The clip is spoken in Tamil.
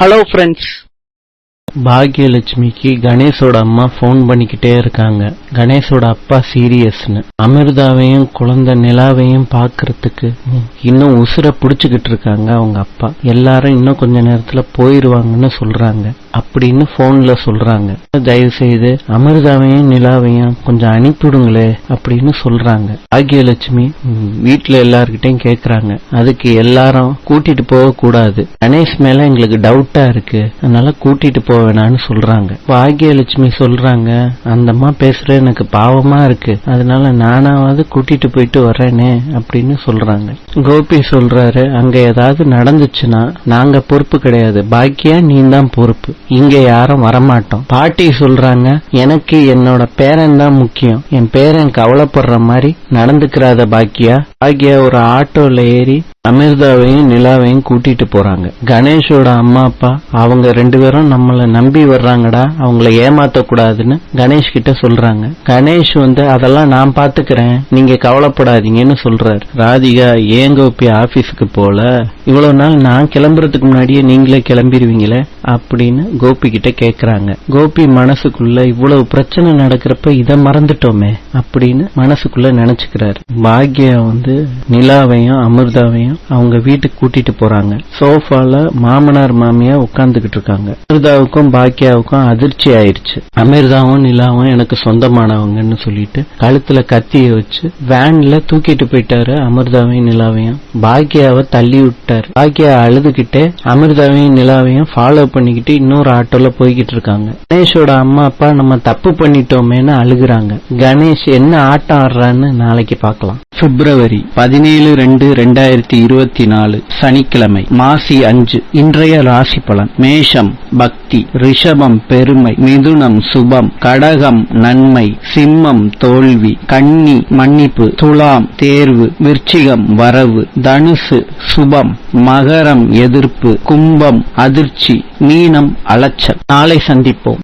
ஹலோ ஃப்ரெண்ட்ஸ் பாக்யலட்சுமிக்கு கணேஷோட அம்மா ஃபோன் பண்ணிக்கிட்டே இருக்காங்க. கணேஷோட அப்பா சீரியஸ்னு அமிர்தாவையும் குழந்தை நிலாவையும் பார்க்கறதுக்கு இன்னும் உசுர பிடிச்சிக்கிட்டு இருக்காங்க அவங்க அப்பா. எல்லாரும் இன்னும் கொஞ்ச நேரத்தில் போயிடுவாங்கன்னு சொல்றாங்க. அப்படின்னு போன்ல சொல்றாங்க. தயவு செய்து அமிர்தாவையும் நிலாவையும் கொஞ்சம் அனுப்பிவிடுங்களே அப்படின்னு சொல்றாங்க. பாக்யலட்சுமி வீட்டில் வீட்ல கேட்குறாங்க கேக்குறாங்க. அதுக்கு எல்லாரும் கூட்டிட்டு போக கூடாது. கணேஷ் மேல எங்களுக்கு டவுட்டா இருக்கு. அதனால கூட்டிட்டு போக வேணாம்னு சொல்றாங்க. பாக்யலட்சுமி சொல்றாங்க அந்த அம்மா பேசுற எனக்கு பாவமா இருக்கு. அதனால நானாவது கூட்டிட்டு போயிட்டு வர்றேனே அப்படின்னு சொல்றாங்க. கோபி சொல்றாரு அங்க ஏதாவது நடந்துச்சுன்னா நாங்க பொறுப்பு கிடையாது. பாக்கியா நீ தான் பொறுப்பு. இங்க யாரும் வரமாட்டோம். பாட்டி சொல்றாங்க எனக்கு என்னோட பேரன் தான் முக்கியம். என் பேரன் கவலைப்படுற மாதிரி நடந்துக்கிறாத பாக்கியா? பாக்கியா ஒரு ஆட்டோல ஏறி அமிர்தாவையும் நிலாவையும் கூட்டிட்டு போறாங்க. கணேஷோட அம்மா அப்பா அவங்க ரெண்டு பேரும் நம்மள நம்பி வர்றாங்கடா. அவங்கள ஏமாத்த கூடாதுன்னு கணேஷ் கிட்ட சொல்றாங்க. கணேஷ் வந்து அதெல்லாம் நான் பாத்துக்கிறேன். நீங்க கவலைப்படாதீங்கன்னு சொல்றாரு. ராதிகா ஏன் கோபி ஆபீஸுக்கு போல? இவ்வளவு நாள் நான் கிளம்புறதுக்கு முன்னாடியே நீங்களே கிளம்பிடுவீங்களே அப்படின்னு கோபி கிட்ட கேக்குறாங்க. கோபி மனசுக்குள்ள இவ்வளவு பிரச்சனை நடக்கிறப்ப இத மறந்துட்டோமே அப்படின்னு மனசுக்குள்ள நினைச்சுக்கிறாரு. பாக்யா வந்து நிலாவையும் அமிர்தாவையும் அவங்க வீட்டுக்கு கூட்டிட்டு போறாங்க. சோஃபால மாமனார் மாமியா உட்கார்ந்துகிட்டு இருக்காங்க. அமிர்தாவுக்கும் பாக்யாவுக்கும் அதிர்ச்சி ஆயிருச்சு. அமிர்தாவும் நிலாவும் எனக்கு சொந்தமானவங்கன்னு சொல்லிட்டு கழுத்துல கத்திய வச்சு வேன்ல தூக்கிட்டு போயிட்டாரு அமிர்தாவையும் நிலாவையும். பாக்கியாவை தள்ளி விட்டாரு. பாக்கியா அழுதுகிட்டே அமிர்தாவையும் நிலாவையும் ஃபாலோ பண்ணிக்கிட்டு இன்னொரு ஆட்டோல போய்கிட்டு இருக்காங்க கணேஷோட அம்மா அப்பா நம்ம தப்பு பண்ணிட்டோமேன்னு அழுகுறாங்க. கணேஷ் என்ன ஆட்டம் ஆடுறான்னு நாளைக்கு பார்க்கலாம். பிப்ரவரி பதினேழு ரெண்டு ரெண்டாயிரத்தி இருபத்தி நாலு சனிக்கிழமை மாசி அஞ்சு இன்றைய ராசி பலன். மேஷம் பக்தி ரிஷபம் பெருமை மிதுனம் சுபம் கடகம் நன்மை சிம்மம் தோல்வி கன்னி மன்னிப்பு துலாம் தேர்வு விருச்சிகம் வரவு தனுசு சுபம் மகரம் எதிர்ப்பு கும்பம் அதிர்ச்சி மீனம் அலச்சல். நாளை சந்திப்போம்.